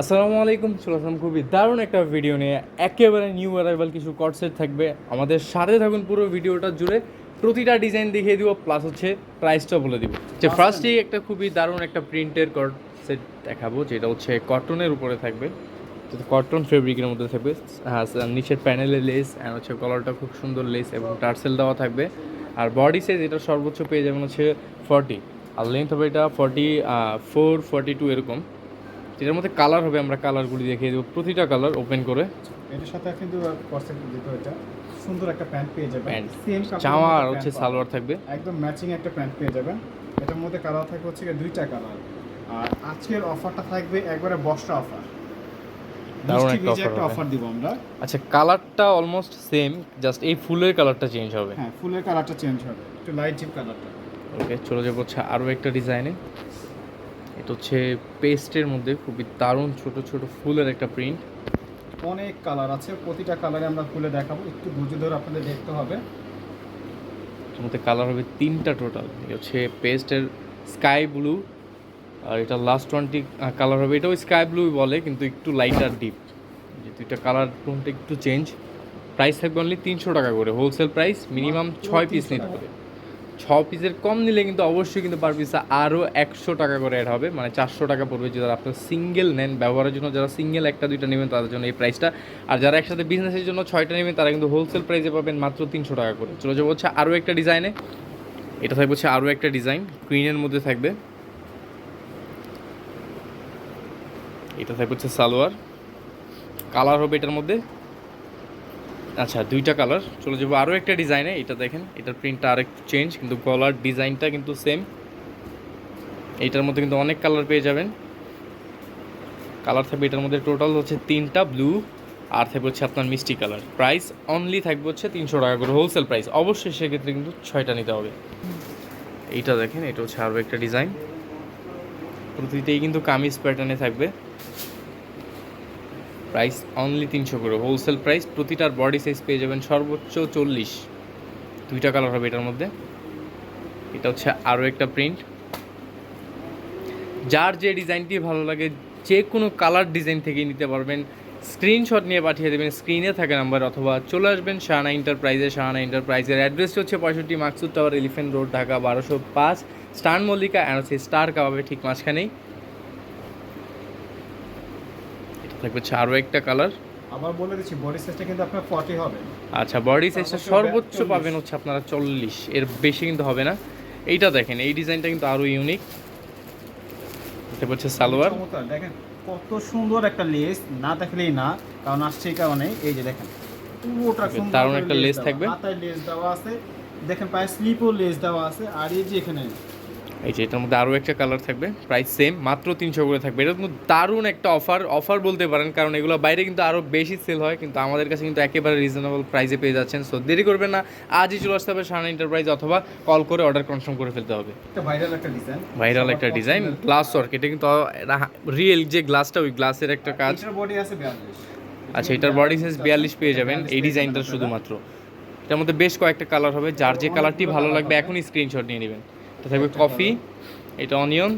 আসসালামু আলাইকুম চলে আসলাম খুবই দারুণ একটা ভিডিও নিয়ে। একেবারে নিউ অ্যারাইভাল কিছু কটসেট থাকবে। আমাদের সাথে থাকুন পুরো ভিডিওটা জুড়ে। প্রতিটা ডিজাইন দেখিয়ে দিব প্লাস হচ্ছে প্রাইসটা বলে দিব। যে ফার্স্টেই একটা খুবই দারুণ একটা প্রিন্টের কট সেট দেখাবো যেটা হচ্ছে কটনের উপরে থাকবে। কটন ফেব্রিকের মধ্যে থাকবে। হ্যাঁ নিচের প্যানেলে লেস অ্যান্ড হচ্ছে কলারটা খুব সুন্দর লেস এবং টার্সেল দেওয়া থাকবে। আর বডি সাইজ এটা সর্বোচ্চ পেয়ে যাবেন হচ্ছে ফর্টি আর লেন্থ হবে এটা ফর্টি ফোর ফর্টি টু এরকম। এটার মধ্যে কালার হবে আমরা কালারগুলি দেখিয়ে দেবো। প্রতিটা কালার ওপেন করে। এটার সাথে কিন্তু কনসেপ্ট দিতে এটা সুন্দর একটা প্যান্ট পেয়ে যাবেন। প্যান্ট সেম জামা আর হচ্ছে সালোয়ার থাকবে। একদম ম্যাচিং একটা প্যান্ট পেয়ে যাবেন। এটার মধ্যে কালার থাকবে হচ্ছে দুইটা কালার আর আজকের অফারটা থাকবে একবারে বস্তা অফার দারুণ একটা অফার দিব আমরা। আচ্ছা কালারটা অলমোস্ট সেম জাস্ট এই ফুলের কালারটা চেঞ্জ হবে। হ্যাঁ ফুলের কালারটা চেঞ্জ হবে। একটু লাইট জিপ কালারটা ওকে চলে যাব হচ্ছে আরও একটা ডিজাইনে এটা হচ্ছে পেস্টের মধ্যে খুবই দারুণ ছোট ছোট ফুলের একটা প্রিন্ট। অনেক কালার আছে প্রতিটা কালারে আমরা খুলে দেখাবো। একটু বুঝে ধরে আপনাদের দেখতে হবে। মধ্যে কালার হবে তিনটা টোটাল। এটা হচ্ছে পেস্টের স্কাই ব্লু আর এটা লাস্ট ওয়ানটি কালার হবে। এটাও স্কাই ব্লু বলে কিন্তু একটু লাইটার ডিপ যে দুইটা কালার টোনটা একটু চেঞ্জ প্রাইস থাকবে অনলি তিনশো টাকা করে। হোলসেল প্রাইস মিনিমাম ছয় পিস নিতে। হবে। ছ পিসের কম নিলে কিন্তু অবশ্যই কিন্তু পার পিসে আরও একশো টাকা করে অ্যাড হবে। মানে চারশো টাকা পড়বে যদি আপনার সিঙ্গেল নেন, ব্যবহারের জন্য যারা সিঙ্গেল একটা, দুইটা নেবেন তাদের জন্য এই প্রাইসটা আর যারা একসাথে বিজনেসের জন্য ছয়টা নেবেন, তারা কিন্তু হোলসেল প্রাইসে পাবেন মাত্র তিনশো টাকা করে। চলে যাব হচ্ছে আরও একটা ডিজাইনে এটা থাকবে হচ্ছে আরও একটা ডিজাইন ক্রিনের মধ্যে থাকবে। এটা থাকবে হচ্ছে সালোয়ার। কালার হবে এটার মধ্যে। আচ্ছা দুইটা কালার চলে যাব আরও একটা ডিজাইনে এটা দেখেন, এটার প্রিন্টটা আরেকটু চেঞ্জ কিন্তু গলার ডিজাইনটা কিন্তু সেম এইটার মধ্যে কিন্তু অনেক কালার পেয়ে যাবেন। কালার থাকবে এটার মধ্যে টোটাল হচ্ছে তিনটা ব্লু আর থাকবে হচ্ছে আপনার মিষ্টি কালার প্রাইস অনলি থাকবে হচ্ছে তিনশো টাকা করে হোলসেল প্রাইস অবশ্যই সেক্ষেত্রে কিন্তু ছয়টা নিতে হবে। এইটা দেখেন, এটা হচ্ছে আরও একটা ডিজাইন প্রতিটাই কিন্তু কামিজ প্যাটার্নে থাকবে। প্রাইস অনলি তিনশো করে। হোলসেল প্রাইস প্রতিটার বডি সাইজ পেয়ে যাবেন সর্বোচ্চ চল্লিশ। দুইটা কালার হবে এটার মধ্যে। এটা হচ্ছে আরও একটা প্রিন্ট যার যে ডিজাইনটি ভালো লাগে, যে কোনো কালার ডিজাইন থেকেই নিতে পারবেন। স্ক্রিনশট নিয়ে পাঠিয়ে দেবেন স্ক্রিনে থাকা নাম্বার অথবা চলে আসবেন শাহানা এন্টারপ্রাইজে শাহানা এন্টারপ্রাইজের অ্যাড্রেসটি হচ্ছে পঁয়ষট্টি Maksud tower elephant road Dhaka বারোশো পাঁচ। স্টার মল্লিকা অ্যান্ড স্টার কাবাবে ঠিক মাঝখানেই এটা থাকবে হচ্ছে আরও একটা কালার আবার বলে দিচ্ছি বডি সাইজটা কিন্তু আপনার ফর্টি হবে। আচ্ছা বডি সাইজটা সর্বোচ্চ সর্বোচ্চ 42 পাবেন হচ্ছে আপনারা চল্লিশ এর বেশি কিন্তু হবে না। এইটা দেখেন এই ডিজাইনটা কিন্তু আরও ইউনিক এটা হচ্ছে সালোয়ার। দেখেন কত সুন্দর একটা লেস না দেখলেই না কারণ আসছে এই কারণে এই যে দেখেন পুরোটা সুন্দর দারুণ একটা দেওয়া। থাকবে। হাতায় লেস দেওয়া আছে দেখেন পায়ে স্লিপও লেস দেওয়া আছে আর এই যে এখানে এই যে এটার মধ্যে আরও একটা কালার থাকবে প্রাইস সেম মাত্র তিনশো করে থাকবে। এটা কিন্তু দারুণ একটা অফার অফার বলতে পারেন কারণ এগুলো বাইরে কিন্তু আরও বেশি সেল হয় কিন্তু আমাদের কাছে কিন্তু একেবারে রিজনেবল প্রাইসে পেয়ে যাচ্ছেন। সো দেরি করবেন না আজই চলে আসতে হবে সানা এন্টারপ্রাইজ অথবা কল করে অর্ডার কনফার্ম করে ফেলতে হবে। ভাইরাল একটা ডিজাইন ভাইরাল একটা ডিজাইন গ্লাস ওয়ার্ক এটা কিন্তু রিয়েল যে গ্লাসটা ওই গ্লাসের একটা কাজ। এটার বডি আছে 42 আচ্ছা এটার বডি সাইজ বিয়াল্লিশ পেয়ে যাবেন এই ডিজাইনটা শুধুমাত্র। এটার মধ্যে বেশ কয়েকটা কালার হবে যার যে কালারটি ভালো লাগবে এখনই স্ক্রিনশট নিয়ে নেবেন। এটা থাকবে কফি, এটা অনিয়ন,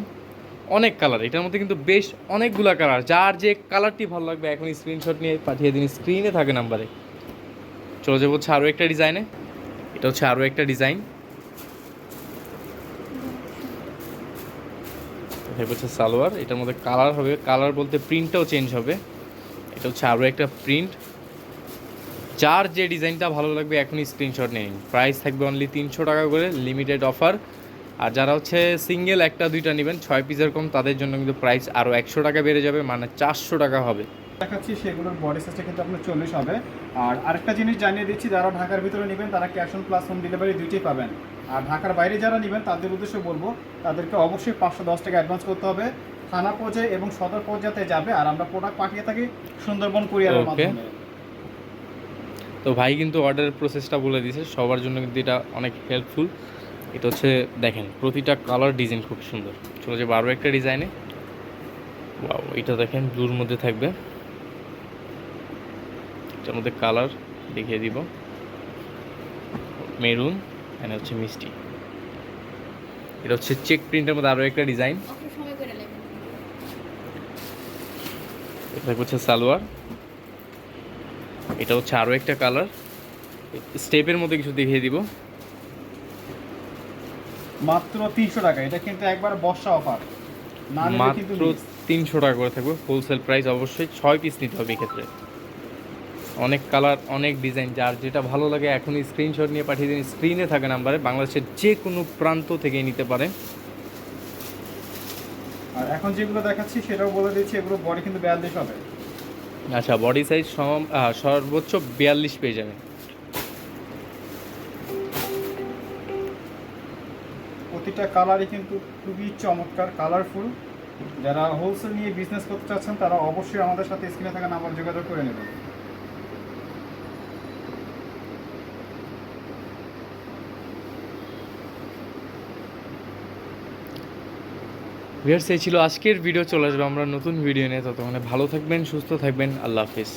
অনেক কালার এটার মধ্যে কিন্তু বেশ অনেকগুলা কালার যার যে কালারটি ভালো লাগবে এখনই স্ক্রিনশট নিয়ে পাঠিয়ে দিন স্ক্রিনে থাকে নাম্বারে চলে যাব হচ্ছে আরও একটা ডিজাইনে এটা হচ্ছে আরও একটা ডিজাইন হচ্ছে সালোয়ার, এটার মধ্যে কালার হবে কালার বলতে প্রিন্টটাও চেঞ্জ হবে। এটা হচ্ছে আরও একটা প্রিন্ট যার যে ডিজাইনটা ভালো লাগবে, এখনই স্ক্রিনশট নিন। প্রাইস থাকবে অনলি তিনশো টাকা করে লিমিটেড অফার আর যারা হচ্ছে সিঙ্গেল একটা দুইটা নেবেন ছয় পিসের কম তাদের জন্য কিন্তু প্রাইস আরও একশো টাকা বেড়ে যাবে মানে চারশো টাকা হবে। দেখাচ্ছি সেগুলোর বডি সাইজটা কিন্তু আপনার চল্লিশ হবে। আর আরেকটা জিনিস জানিয়ে দিচ্ছি যারা ঢাকার ভিতরে নেবেন তারা cash on plus home delivery দুইটাই পাবেন। আর ঢাকার বাইরে যারা নেবেন তাদের উদ্দেশ্যে বলব তাদেরকে অবশ্যই পাঁচশো দশ টাকা অ্যাডভান্স করতে হবে। থানা পর্যায়ে এবং সদর পর্যায়ে যাবে আর আমরা প্রোডাক্ট পাঠিয়ে থাকি সুন্দরবন কুরিয়ারের. মাধ্যমে। তো ভাই কিন্তু অর্ডারের প্রসেসটা বলে দিয়েছে সবার জন্য কিন্তু এটা অনেক হেল্পফুল এটা হচ্ছে দেখেন প্রতিটা কালার ডিজাইন খুব সুন্দর। চলে যাবে আরও একটা ডিজাইনে ওয়াও এটা দেখেন ব্লুর মধ্যে থাকবে। এটার মধ্যে কালার দেখিয়ে দিব। মেরুন এখানে হচ্ছে মিষ্টি। এটা হচ্ছে চেক প্রিন্টের মধ্যে আরও একটা ডিজাইন দেখো হচ্ছে সালোয়ার। এটা হচ্ছে আরও একটা কালার স্টেপের মধ্যে কিছু দেখিয়ে দিব। মাত্র তিনশো টাকা। এটা কিন্তু একবার বর্ষা অফার মাত্র। তিনশো টাকা করে থাকবে হোলসেল প্রাইস অবশ্যই ছয় পিস নিতে হবে এক্ষেত্রে। অনেক কালার অনেক ডিজাইন যার যেটা ভালো লাগে এখনই স্ক্রিনশট নিয়ে পাঠিয়ে দিন। স্ক্রিনে থাকা নাম্বারে বাংলাদেশের যে কোনো প্রান্ত থেকে নিতে পারেন। আর এখন যেগুলো দেখাচ্ছি সেটাও বলে দিচ্ছি এগুলো বডি কিন্তু বিয়াল্লিশ হবে। আচ্ছা বডি সাইজ সর্বোচ্চ বিয়াল্লিশ পেয়ে যাবেন। প্রতিটা কালারই কিন্তু খুবই চমৎকার কালারফুল যারা হোলসেল নিয়ে বিজনেস করতে চাচ্ছেন, তারা অবশ্যই আমাদের সাথে স্ক্রিনে থাকা নাম্বার যোগাযোগ করে নেবেন। ভিউয়ার্স এই ছিল আজকের ভিডিও চলে আসবে আমরা নতুন ভিডিও নিয়ে। ততক্ষণে ভালো থাকবেন, সুস্থ থাকবেন। আল্লাহ হাফিজ।